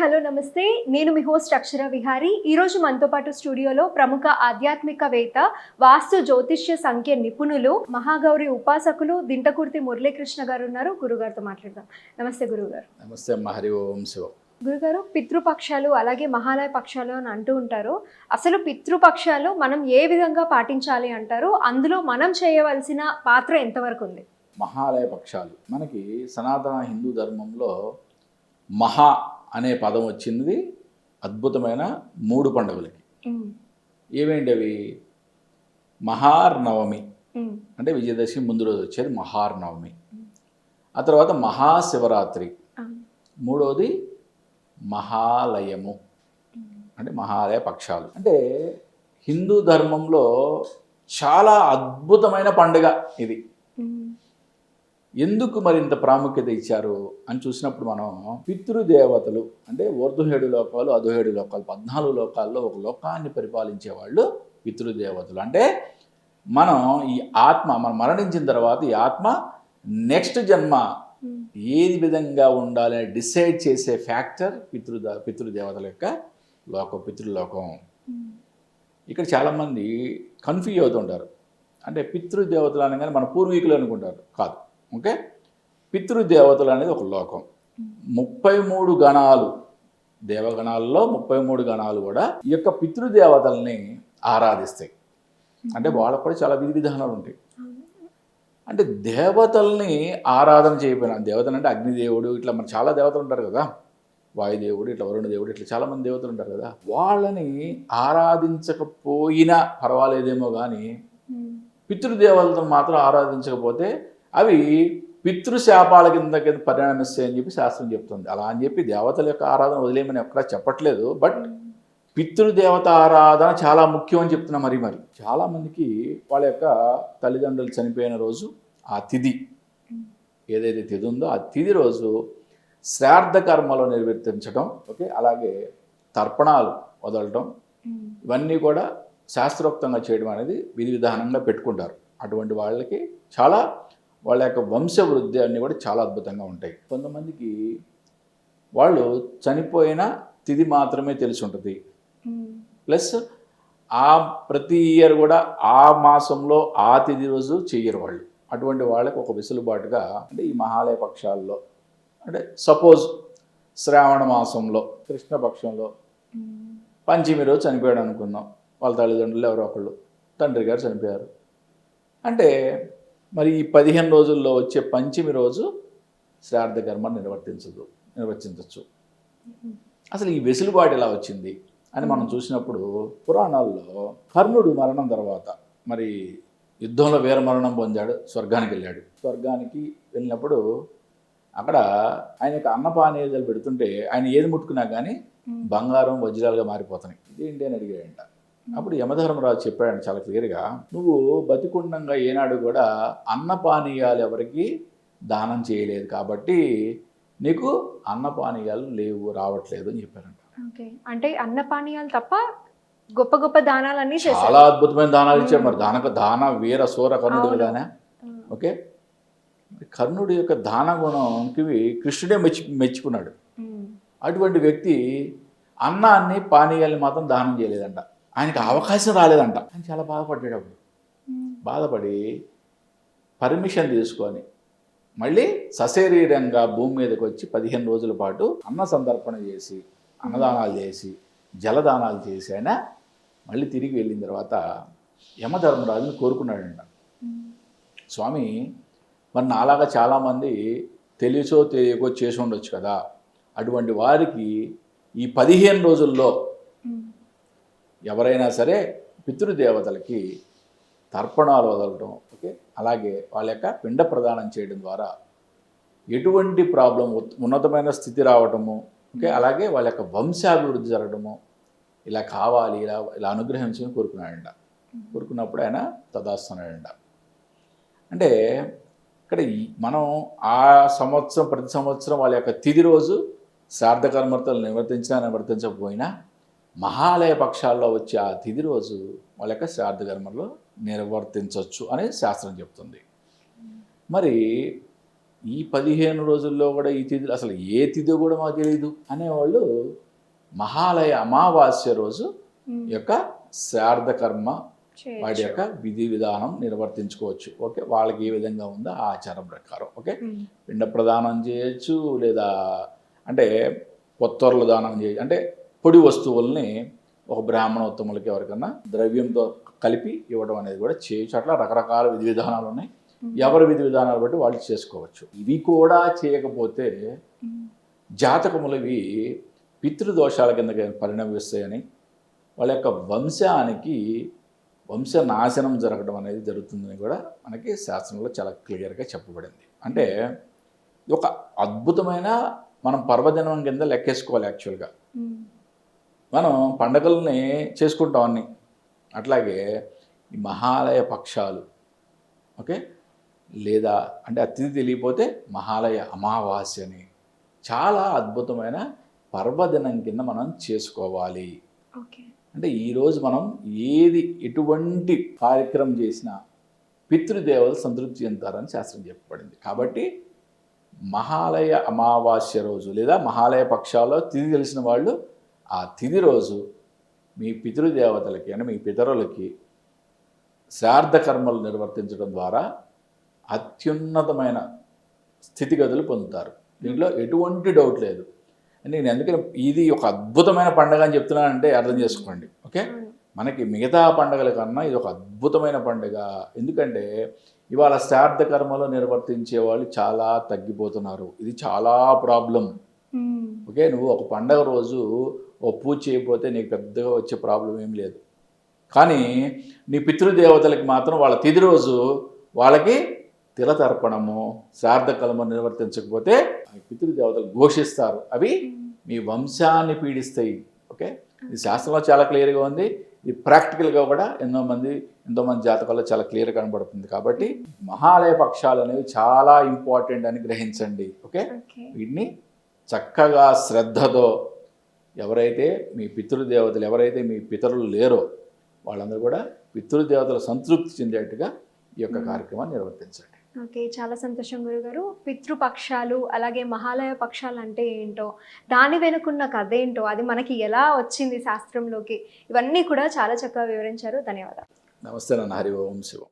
Hello నమస్తే. నేను మీ host అక్షర విహారి. ఈరోజు మనతో పాటు స్టూడియోలో ప్రముఖ ఆధ్యాత్మికవేత్త వాస్తు జ్యోతిష్య సంఖ్య నిపుణులు మహాగౌరి ఉపాసకులు దింటకుర్తి మురళీకృష్ణ గారు ఉన్నారు. గురుగారితో మాట్లాడదాం. నమస్తే గురుగారు. నమస్తే అమ్మ హరి ఓం శివం. గురుగారు పితృపక్షాలు అలాగే మహాలయ పక్షాలు అని అంటూ ఉంటారు. అసలు పితృపక్షాలు మనం ఏ విధంగా పాటించాలి అంటారు? అందులో మనం చేయవలసిన పాత్ర ఎంతవరకు ఉంది? మహాలయ పక్షాలు. మనకి సనాతన హిందూ ధర్మంలో మహా అనే పదం వచ్చింది. అద్భుతమైన మూడు పండుగలకి. ఏవేంటి అవి మహార్నవమి. అంటే విజయదశమి ముందు రోజు వచ్చేది మహార్నవమి. ఆ తర్వాత మహాశివరాత్రి. మూడవది మహాలయము. అంటే మహాలయ పక్షాలు. అంటే హిందూ ధర్మంలో చాలా అద్భుతమైన పండుగ ఇది. ఎందుకు మరి ఇంత ప్రాముఖ్యత ఇచ్చారు అని చూసినప్పుడు మనం పితృదేవతలు అంటే ఊర్ధుహేడు లోకాలు అధుహేడు లోకాలు పద్నాలుగు లోకాల్లో ఒక లోకాన్ని పరిపాలించే వాళ్ళు పితృదేవతలు. అంటే మనం ఈ ఆత్మ మనం మరణించిన తర్వాత ఈ ఆత్మ నెక్స్ట్ జన్మ ఉమ్, ఏది విధంగా ఉండాలి అని డిసైడ్ చేసే ఫ్యాక్టర్ పితృద పితృదేవతల యొక్క లోకం పితృలోకం. ఉమ్, ఇక్కడ చాలామంది కన్ఫ్యూజ్ అవుతుంటారు. అంటే పితృదేవతలు అనగానే మన పూర్వీకులు అనుకుంటారు. కాదు. ఓకే? పితృదేవతలు అనేది ఒక లోకం. ముప్పై మూడు గణాలు దేవగణాల్లో ముప్పై మూడు గణాలు కూడా ఈ యొక్క పితృదేవతల్ని ఆరాధిస్తాయి. అంటే వాళ్ళకు కూడా చాలా విధి విధానాలు ఉంటాయి. అంటే దేవతల్ని ఆరాధన చేయకపోయినా దేవతలు అంటే అగ్నిదేవుడు ఇట్లా మన చాలా దేవతలు ఉంటారు కదా. వాయుదేవుడు ఇట్లా వరుణ దేవుడు ఇట్లా చాలామంది దేవతలు ఉంటారు కదా. వాళ్ళని ఆరాధించకపోయినా పర్వాలేదేమో కానీ పితృదేవతలను మాత్రం ఆరాధించకపోతే అవి పితృశాపాల కింద కింద పరిణమిస్తాయని చెప్పి శాస్త్రం చెప్తుంది. అలా అని చెప్పి దేవతల యొక్క ఆరాధన వదిలేయమని ఎక్కడా చెప్పట్లేదు. బట్ పితృదేవత ఆరాధన చాలా ముఖ్యం అని చెప్తున్నా మరి మరి. చాలామందికి వాళ్ళ యొక్క తల్లిదండ్రులు చనిపోయిన రోజు ఆ తిథి ఏదైతే తిథి ఉందో ఆ తిథి రోజు శ్రార్థ కర్మలు నిర్వర్తించడం ఓకే అలాగే తర్పణాలు వదలటం ఇవన్నీ కూడా శాస్త్రోక్తంగా చేయడం అనేది విధి విధానంగా పెట్టుకుంటారు. అటువంటి వాళ్ళకి చాలా వాళ్ళ యొక్క వంశవృద్ధి అన్నీ కూడా చాలా అద్భుతంగా ఉంటాయి. కొంతమందికి వాళ్ళు చనిపోయిన తిథి మాత్రమే తెలిసి ఉంటుంది. ప్లస్ ఆ ప్రతి ఇయర్ కూడా ఆ మాసంలో ఆ తిథి రోజు చెయ్యరు వాళ్ళు. అటువంటి వాళ్ళకి ఒక వెసులుబాటుగా అంటే ఈ మహాలయ పక్షాల్లో అంటే సపోజ్ శ్రావణ మాసంలో కృష్ణపక్షంలో పంచమి రోజు చనిపోయాడు అనుకుందాం. వాళ్ళ తల్లిదండ్రులు ఎవరో ఒకళ్ళు. తండ్రి గారు చనిపోయారు. అంటే మరి ఈ పదిహేను రోజుల్లో వచ్చే పంచమి రోజు శ్రాద్ధ కర్మ నిర్వర్తించదు నిర్వర్తించవచ్చు అసలు ఈ వెసులుబాటు ఎలా వచ్చింది అని మనం చూసినప్పుడు పురాణాల్లో కర్ణుడు మరణం తర్వాత మరి యుద్ధంలో వీరమరణం పొందాడు స్వర్గానికి వెళ్ళాడు. స్వర్గానికి వెళ్ళినప్పుడు అక్కడ ఆయన యొక్క అన్నపానీయాలు పెడుతుంటే ఆయన ఏది ముట్టుకున్నా కానీ బంగారం వజ్రాలుగా మారిపోతున్నాయి. ఇదేంటి అని అడిగాడంట. అప్పుడు యమధర్మరాజు చెప్పాడు చాలా క్లియర్గా నువ్వు బతికుండంగా ఏనాడు కూడా అన్నపానీయాలు ఎవరికి దానం చేయలేదు కాబట్టి నీకు అన్నపానీయాలు లేవు రావట్లేదు అని చెప్పారంట. అంటే అన్నపానీయాలు తప్ప గొప్ప గొప్ప దానాలన్నీ చాలా అద్భుతమైన దానాలు ఇచ్చాడు మరి. దానక దాన వీర సూర కర్ణుడు. కదానే ఓకే. కర్ణుడి యొక్క దాన గుణంకి కృష్ణుడే మెచ్చి మెచ్చుకున్నాడు. అటువంటి వ్యక్తి అన్నాన్ని పానీయాల్ని మాత్రం దానం చేయలేదంట. ఆయనకి అవకాశం రాలేదంట. ఆయన చాలా బాధపడ్డాడు అప్పుడు బాధపడి పర్మిషన్ తీసుకొని మళ్ళీ సశరీరంగా భూమి మీదకి వచ్చి పదిహేను రోజుల పాటు అన్న సందర్పణ చేసి అన్నదానాలు చేసి జలదానాలు చేసి ఆయన మళ్ళీ తిరిగి వెళ్ళిన తర్వాత యమధర్మరాజుని కోరుకున్నాడంట. స్వామి మరి నాలాగా చాలామంది తెలిసో తెలియకో చేసి ఉండొచ్చు కదా. అటువంటి వారికి ఈ పదిహేను రోజుల్లో ఎవరైనా సరే పితృదేవతలకి తర్పణాలు వదలటం ఓకే? అలాగే వాళ్ళ యొక్క పిండ ప్రదానం చేయడం ద్వారా ఎటువంటి ప్రాబ్లం ఉన్నతమైన స్థితి రావటము ఓకే? అలాగే వాళ్ళ యొక్క వంశాభివృద్ధి జరగడము ఇలా కావాలి ఇలా ఇలా అనుగ్రహించని కోరుకున్నాడంట. కోరుకున్నప్పుడు ఆయన తదాస్తున్నాడంట అంటే ఇక్కడ మనం ఆ సంవత్సరం ప్రతి సంవత్సరం వాళ్ళ యొక్క తిది రోజు శ్రాద్ధ కర్మతలు నివర్తించినా నివర్తించకపోయినా మహాలయ పక్షాల్లో వచ్చే ఆ తిది రోజు వాళ్ళ యొక్క శ్రాద్ధ కర్మలో నిర్వర్తించవచ్చు అని శాస్త్రం చెప్తుంది. మరి ఈ పదిహేను రోజుల్లో కూడా ఈ తిథి అసలు ఏ తిథి కూడా మాకు తెలియదు అనేవాళ్ళు మహాలయ అమావాస్య రోజు యొక్క శ్రాద్ధ కర్మ చేయొచ్చు. వాటి యొక్క విధి విధానం నిర్వర్తించుకోవచ్చు. ఓకే వాళ్ళకి ఏ విధంగా ఉందో ఆ ఆచారం ప్రకారం. ఓకే పిండ ప్రదానం చేయొచ్చు లేదా అంటే పొత్తర్లు దానం చేయొచ్చు. అంటే పొడి వస్తువుల్ని ఒక బ్రాహ్మణోత్తములకి ఎవరికన్నా ద్రవ్యంతో కలిపి ఇవ్వడం అనేది కూడా చేయొచ్చు. అట్లా రకరకాల విధి విధానాలు ఉన్నాయి. ఎవరి విధి విధానాలు బట్టి వాళ్ళు చేసుకోవచ్చు. ఇవి కూడా చేయకపోతే ఉమ్, జాతకములు ఇవి పితృదోషాల కింద పరిణమిస్తాయని వాళ్ళ యొక్క వంశానికి వంశ నాశనం జరగడం అనేది జరుగుతుందని కూడా మనకి శాస్త్రంలో చాలా క్లియర్గా చెప్పబడింది. అంటే ఒక అద్భుతమైన మనం పర్వదినం కింద లెక్కేసుకోవాలి యాక్చువల్గా. మనం పండగల్ని చేసుకుంటాం అన్ని. అట్లాగే ఈ మహాలయ పక్షాలు ఓకే? లేదా అంటే అతిథి తెలియపోతే మహాలయ అమావాస్యని చాలా అద్భుతమైన పర్వదినం కింద మనం చేసుకోవాలి. ఓకే. అంటే ఈరోజు మనం ఏది ఎటువంటి కార్యక్రమం చేసినా పితృదేవతలు సంతృప్తి చెందుతారని శాస్త్రం చెప్పబడింది. కాబట్టి మహాలయ అమావాస్య రోజు లేదా మహాలయ పక్షాల్లో తిథి తెలిసిన వాళ్ళు ఆ తిథి రోజు మీ పితృదేవతలకి అంటే మీ పితరులకి శ్రాద్ధ కర్మలు నిర్వర్తించడం ద్వారా అత్యున్నతమైన స్థితిగతులు పొందుతారు. దీంట్లో ఎటువంటి డౌట్ లేదు. నేను ఎందుకని ఇది ఒక అద్భుతమైన పండుగ అని చెప్తున్నానంటే అర్థం చేసుకోండి. ఓకే. మనకి మిగతా పండుగల కన్నా ఇది ఒక అద్భుతమైన పండుగ. ఎందుకంటే ఇవాళ శ్రాద్ధ కర్మలు నిర్వర్తించే వాళ్ళు చాలా తగ్గిపోతున్నారు. ఇది చాలా ప్రాబ్లం. ఓకే? నువ్వు ఒక పండగ రోజు ఓ పూజ చేయకపోతే నీకు పెద్దగా వచ్చే ప్రాబ్లం ఏం లేదు. కానీ నీ పితృదేవతలకి మాత్రం వాళ్ళ తిది రోజు వాళ్ళకి తిలతర్పణము శ్రాద్ధ కర్మ నిర్వర్తించకపోతే ఆ పితృదేవతలు ఘోషిస్తారు. అవి మీ వంశాన్ని పీడిస్తాయి. ఓకే? ఇది శాస్త్రంలో చాలా క్లియర్గా ఉంది. ఇది ప్రాక్టికల్గా కూడా ఎన్నో మంది ఎంతో మంది జాతకాల్లో చాలా క్లియర్ కనబడుతుంది. కాబట్టి మహాలయ పక్షాలు అనేవి చాలా ఇంపార్టెంట్ అని గ్రహించండి. ఓకే. వీటిని చక్కగా శ్రద్ధతో ఎవరైతే మీ పితృదేవతలు ఎవరైతే మీ పితరులు లేరో వాళ్ళందరూ కూడా పితృదేవతల సంతృప్తి చెందేట్టుగా ఈ యొక్క కార్యక్రమాన్ని నిర్వర్తించండి. ఓకే చాలా సంతోషం గురుగారు. పితృపక్షాలు అలాగే మహాలయ పక్షాలు అంటే ఏంటో దాని వెనుకున్న కథ ఏంటో అది మనకి ఎలా వచ్చింది శాస్త్రంలోకి ఇవన్నీ కూడా చాలా చక్కగా వివరించారు. ధన్యవాదాలు. నమస్తే నన్ను హరి ఓం శివం.